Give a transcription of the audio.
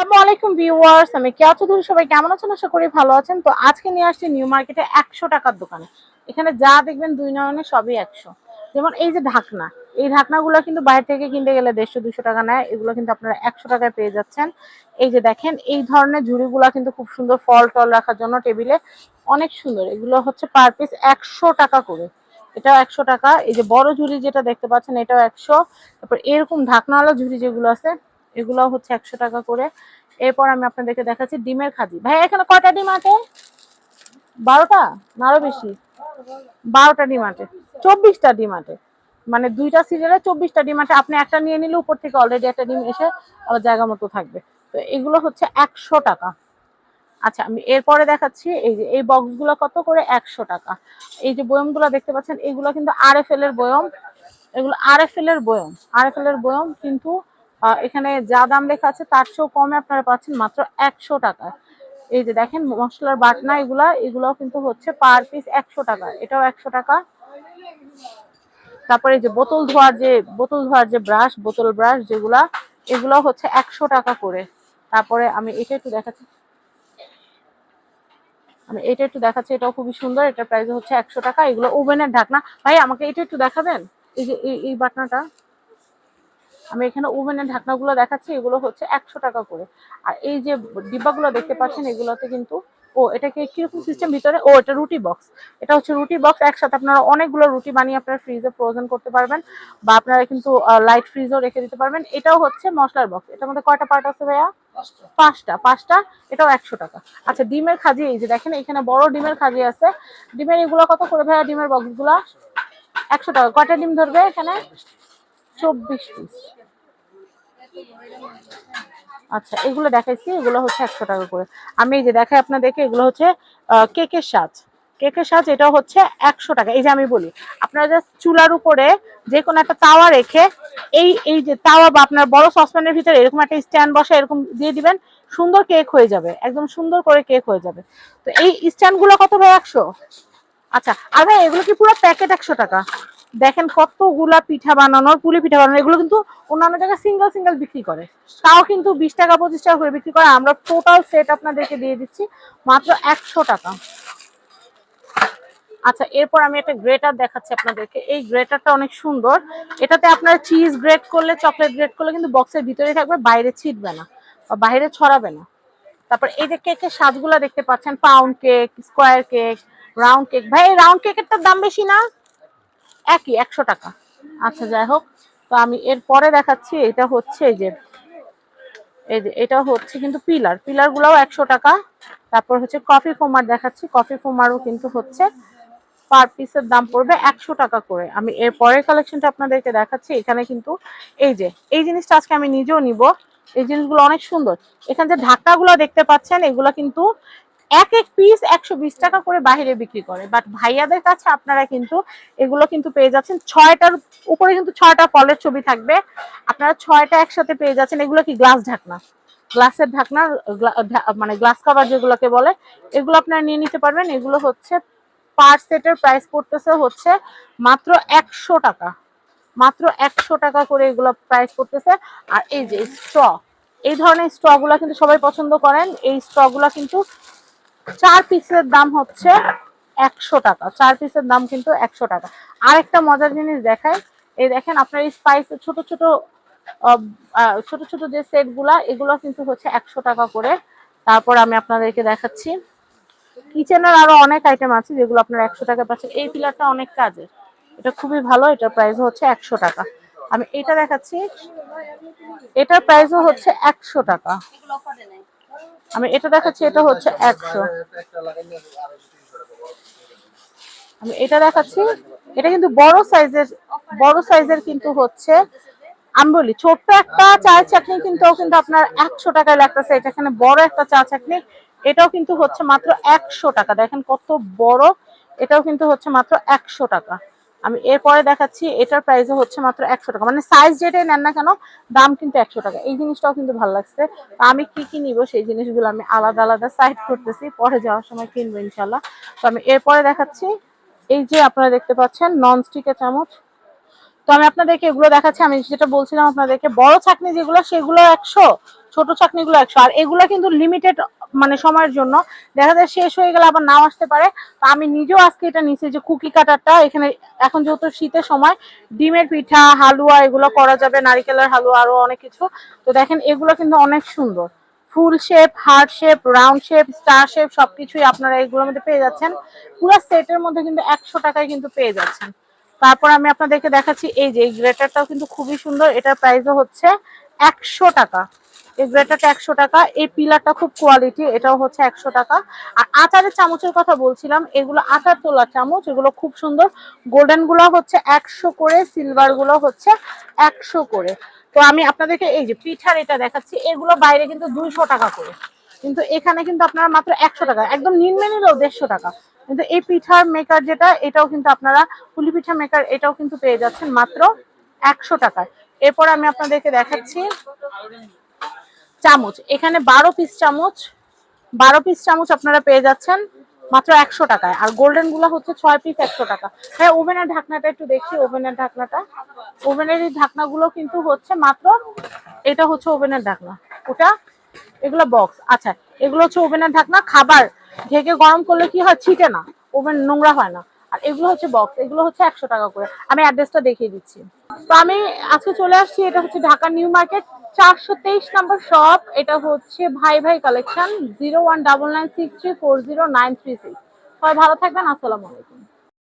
আসসালামু আলাইকুম ভিউয়ার্স, আমি কেয়া চৌধুরী, সবাই কেমন আছেন? আশা করি ভালো আছেন। তো আজকে নিয়ে আসছি নিউ মার্কেটে একশো টাকার দোকানে। এখানে যা দেখবেন দুই নয়নে সবই একশো। যেমন এই যে ঢাকনা, এই ঢাকনাগুলো কিন্তু বাইরে থেকে কিনতে গেলে দেড়শো, দুশো টাকা নেয়। এগুলো কিন্তু আপনারা একশো টাকায় পেয়ে যাচ্ছেন। এই যে দেখেন, এই ধরনের ঝুড়িগুলো কিন্তু খুব সুন্দর ফল টল রাখার জন্য টেবিলে অনেক সুন্দর। এগুলো হচ্ছে পার পিস একশো টাকা করে। এটাও একশো টাকা। এই যে বড় ঝুড়ি যেটা দেখতে পাচ্ছেন, এটাও একশো। তারপর এরকম ঢাকনাওয়ালা ঝুড়ি যেগুলো আছে এগুলো হচ্ছে একশো টাকা করে। এরপর আমি আপনাদেরকে দেখাচ্ছি ডিমের খাজি ভাই, এখানে কয়টা ডিম আছে? বারোটা? না আরও বেশি? বারোটা ডিম আছে। চব্বিশটা ডিম আছে। মানে দুইটা সিরিয়ালে চব্বিশটা ডিম আছে। আপনি একটা নিয়ে নিলে উপর থেকে অলরেডি একটা ডিম এসে আবার জায়গা মতো থাকবে। তো এগুলো হচ্ছে একশো টাকা। আচ্ছা আমি এরপরে দেখাচ্ছি এই যে, এই বক্সগুলো কত করে? একশো টাকা। এই যে বয়মগুলো দেখতে পাচ্ছেন, এগুলো কিন্তু আর এফ এল এর বয়ম। এগুলো আর এফ এল এর বয়ম। আর এফ এল এর বয়ম কিন্তু এখানে যা দাম লেখা আছে তার চেয়েও কমে আপনারা পাচ্ছেন মাত্র একশো টাকা। এই যে দেখেন, মশলার বাটনা এগুলা এগুলো কিন্তু হচ্ছে পার পিস একশো টাকা। এটাও একশো টাকা। তারপরে যে বোতল ধোয়ার যে, বোতল ধোয়ার যে ব্রাশ, বোতল ব্রাশ যেগুলা এগুলো হচ্ছে একশো টাকা করে। তারপরে আমি এটা একটু দেখাচ্ছি। আমি এটা একটু দেখাচ্ছি, এটাও খুবই সুন্দর। এটার প্রাইস হচ্ছে একশো টাকা। এগুলো ওভেনের ঢাকনা। ভাই, আমাকে এটা একটু দেখাবেন? এই যে এই বাটনাটা। আমি এখানে ওভেনের ঢাকনাগুলো দেখাচ্ছি এগুলো হচ্ছে একশো টাকা করে। আর এই যে ডিব্বাগুলো দেখতে পাচ্ছেন এগুলোতে কিন্তু ও এটাকে কীরকম সিস্টেম ভিতরে? ও এটা রুটি বক্স এটা হচ্ছে রুটি বক্স একসাথে আপনারা অনেকগুলো রুটি বানিয়ে আপনারা ফ্রিজে ফ্রোজেন করতে পারবেন বা আপনারা কিন্তু লাইট ফ্রিজও রেখে দিতে পারবেন। এটাও হচ্ছে মশলার বক্স এটার মধ্যে কয়টা পার্ট আছে ভাইয়া? পাঁচটা। পাঁচটা। এটাও একশো টাকা। আচ্ছা ডিমের খাজি এই যে দেখেন এখানে বড় ডিমের খাজি আছে। ডিমের এগুলো কত করে ভাইয়া ডিমের বক্সগুলা একশো টাকা। কয়টা ডিম ধরবে এখানে? চব্বিশ পিস আচ্ছা এগুলো দেখাইছি, এগুলো হচ্ছে একশো টাকা করে। আমি এই যে দেখাই আপনাদেরকে, এগুলো হচ্ছে কেকের সাজ। কেকের সাজ এটা হচ্ছে একশো টাকা। এই যে আমি বলি, আপনারা জাস্ট চুলার উপরে যে কোনো একটা তাওয়া রেখে এই এই যে তাওয়া বা আপনার বড় সসপ্যানের ভিতরে এরকম একটা স্ট্যান্ড বসে, এরকম দিয়ে দিবেন, সুন্দর কেক হয়ে যাবে। একদম সুন্দর করে কেক হয়ে যাবে। তো এই স্ট্যান্ডগুলো কত ভাই, একশো? আচ্ছা আর ভাই, এগুলো কি পুরো প্যাকেট একশো টাকা? দেখেন কতগুলা পিঠা বানানোর, পুলি পিঠা বানানো এগুলো কিন্তু অন্যান্য জায়গায় সিঙ্গেল সিঙ্গেল বিক্রি করে। তাও কিন্তু বিশ টাকা, পঁচিশ টাকা করে বিক্রি করে। আমরা টোটাল সেট আপনাদেরকে দিয়ে দিচ্ছি মাত্র একশো টাকা। আচ্ছা এরপর আমি একটা গ্রেটার দেখাচ্ছি আপনাদেরকে। এই গ্রেটারটা অনেক সুন্দর। এটাতে আপনারা চিজ গ্রেট করলে চকলেট গ্রেট করলে কিন্তু বক্সের ভিতরেই থাকবে, বাইরে ছিটবে না বা বাইরে ছড়াবে না। তারপর এই যে কেকের সাজগুলো দেখতে পাচ্ছেন pound cake square cake round cake ভাই, এই রাউন্ড কেকেরটার দাম বেশি না? একই, একশো টাকা। আচ্ছা যাই হোক, তো আমি এর পরে দেখাচ্ছি, এটা হচ্ছে এই যে এই যে, এটা হচ্ছে কিন্তু পিলার। পিলার গুলাও একশো টাকা। তারপর হচ্ছে কফি ফোমার দেখাচ্ছি। কফি ফোমারও কিন্তু হচ্ছে পার পিসের দাম পড়বে একশো টাকা করে। আমি এর পরের কালেকশনটা আপনাদেরকে দেখাচ্ছি। এখানে কিন্তু এই যে, এই জিনিসটা আজকে আমি নিজেও নিব। এই জিনিসগুলো অনেক সুন্দর। এখানে যে ঢাকাগুলো দেখতে পাচ্ছেন, এগুলো কিন্তু এক এক পিস একশো বিশ টাকা করে বাইরে বিক্রি করে। বাট ভাইয়াদের কাছে আপনারা কিন্তু এগুলো কিন্তু পেয়ে যাচ্ছেন। ছয়টার উপরে কিন্তু ছয়টা ফলের ছবি থাকবে। আপনারা ছয়টা একসাথে পেয়ে যাচ্ছেন। এগুলো কি গ্লাস ঢাকনা? গ্লাসের ঢাকনা মানে গ্লাস কাভার যেগুলোকে বলে, এগুলো আপনারা নিয়ে নিতে পারবেন। এগুলো হচ্ছে পার সেটের প্রাইস পড়তেছে হচ্ছে মাত্র একশো টাকা। মাত্র একশো টাকা করে এগুলো প্রাইস পড়তেছে। আর এই যে স্ট্র এই ধরনের স্ট্রগুলা কিন্তু সবাই পছন্দ করেন। এই স্ট্রগুলা কিন্তু চার পিসের দাম হচ্ছে একশো টাকা। চার পিসের দাম কিন্তু একশো টাকা। আরেকটা মজার জিনিস দেখাই, এই দেখেন আপনার এই স্পাইস ছোট ছোট ছোট ছোট যে সেটগুলা, এগুলো কিন্তু হচ্ছে একশো টাকা করে। তারপর আমি আপনাদেরকে দেখাচ্ছি। কিচেনের আরও অনেক আইটেম আছে যেগুলো আপনার একশো টাকা পাচ্ছেন। এই পিলারটা অনেক কাজের। এটা খুবই ভালো, এটার প্রাইস হচ্ছে একশো টাকা। আমি এটা দেখাচ্ছি, এটার প্রাইসও হচ্ছে একশো টাকা। আমি এটা দেখাচ্ছি, এটা হচ্ছে একশো। আমি এটা দেখাচ্ছি, এটা কিন্তু বড় সাইজের বড় সাইজের কিন্তু হচ্ছে আমি বলি ছোট্ট একটা চা চাটনি কিন্তু কিন্তু আপনার একশো টাকায় লাগতেছে। এটা এখানে বড় একটা চা চাটনি, এটাও কিন্তু হচ্ছে মাত্র একশো টাকা। দেখেন কত বড়, এটাও কিন্তু হচ্ছে মাত্র একশো টাকা। আমি এরপরে দেখাচ্ছি, এটার প্রাইসও হচ্ছে মাত্র একশো টাকা। মানে সাইজ যেটাই নেন না কেন, দাম কিন্তু একশো টাকা। এই জিনিসটাও কিন্তু ভালো লাগছে। আমি কি কি নিব সেই জিনিসগুলো আমি আলাদা আলাদা সাইড করতেছি, পরে যাওয়ার সময় কিনবো ইনশাল্লাহ তো আমি এরপরে দেখাচ্ছি, এই যে আপনারা দেখতে পাচ্ছেন নন স্টিকের চামচ। তো আমি আপনাদেরকে এগুলো দেখাচ্ছি, আমি যেটা বলছিলাম আপনাদেরকে, বড় চাকনি যেগুলো, সেগুলো একশো, ছোট চাকনিগুলো একশো। আর এগুলো কিন্তু লিমিটেড মানে সময়ের জন্য। দেখা যায় শেষ হয়ে গেলে আবার নাও আসতে পারে। তো আমি নিজেও আজকে এটা নিচ্ছি যে কুকি কাটারটা। এখানে এখন যেহেতু শীতের সময়, ডিমের পিঠা, হালুয়া এগুলো করা যাবে, নারিকেলের হালুয়া আরও অনেক কিছু। তো দেখেন, এগুলো কিন্তু অনেক সুন্দর। ফুল shape, heart shape, round shape, star shape, সবকিছুই আপনারা এগুলোর মধ্যে পেয়ে যাচ্ছেন। পুরো সেটের মধ্যে কিন্তু একশো টাকায় কিন্তু পেয়ে যাচ্ছেন। তারপর আমি আপনাদেরকে দেখাচ্ছি, এই যে, এই গ্রেটারটাও কিন্তু খুবই সুন্দর। এটার প্রাইসও হচ্ছে একশো টাকা। গ্রেটারটা একশো টাকা, এই পিলারটা খুব কোয়ালিটি এটাও হচ্ছে একশো টাকা। আর আচারের চামচের কথা বলছিলাম, এগুলো আচার তোলার চামচ, এগুলো খুব সুন্দর। গোল্ডেনগুলো হচ্ছে একশো করে সিলভারগুলো হচ্ছে একশো করে। তো আমি আপনাদেরকে এই যে পিঠার এটা দেখাচ্ছি, এগুলো বাইরে কিন্তু দুইশো টাকা করে। কিন্তু এখানে কিন্তু আপনারা মাত্র একশো টাকা, একদম নিম্নে নিলেও দেড়শো টাকা। কিন্তু এই পিঠার মেকার যেটা, এটাও কিন্তু আপনারা, পুলি পিঠা মেকার এটাও কিন্তু পেয়ে যাচ্ছেন মাত্র একশো টাকায়। এরপর আমি আপনাদেরকে দেখাচ্ছি চামচ। এখানে বারো পিস চামচ, বারো পিস চামচ আপনারা পেয়ে যাচ্ছেন মাত্র একশো টাকায়। আর গোল্ডেনগুলো হচ্ছে ছয় পিস একশো টাকা। হ্যাঁ ওভেনের ঢাকনাটা একটু দেখি ওভেনের ঢাকনাটা। ওভেনের এই ঢাকনাগুলো কিন্তু হচ্ছে মাত্র, এটা হচ্ছে ওভেনের ঢাকনা। ওটা, এগুলো বক্স আচ্ছা এগুলো হচ্ছে ওভেনের ঢাকনা। খাবার ঢেকে গরম করলে কি হয়? ছিটে না। ওভেন নোংরা হয় না। আর এগুলো হচ্ছে বক্স এগুলো হচ্ছে একশো টাকা করে। আমি অ্যাড্রেসটা দেখিয়ে দিচ্ছি। তো আমি আজকে চলে আসছি, এটা হচ্ছে ঢাকা নিউ মার্কেট। চারশো তেইশ নম্বর শপ এটা হচ্ছে ভাই ভাই collection zero one double nine six three four zero nine three six সবাই ভালো থাকবেন, আসসালামু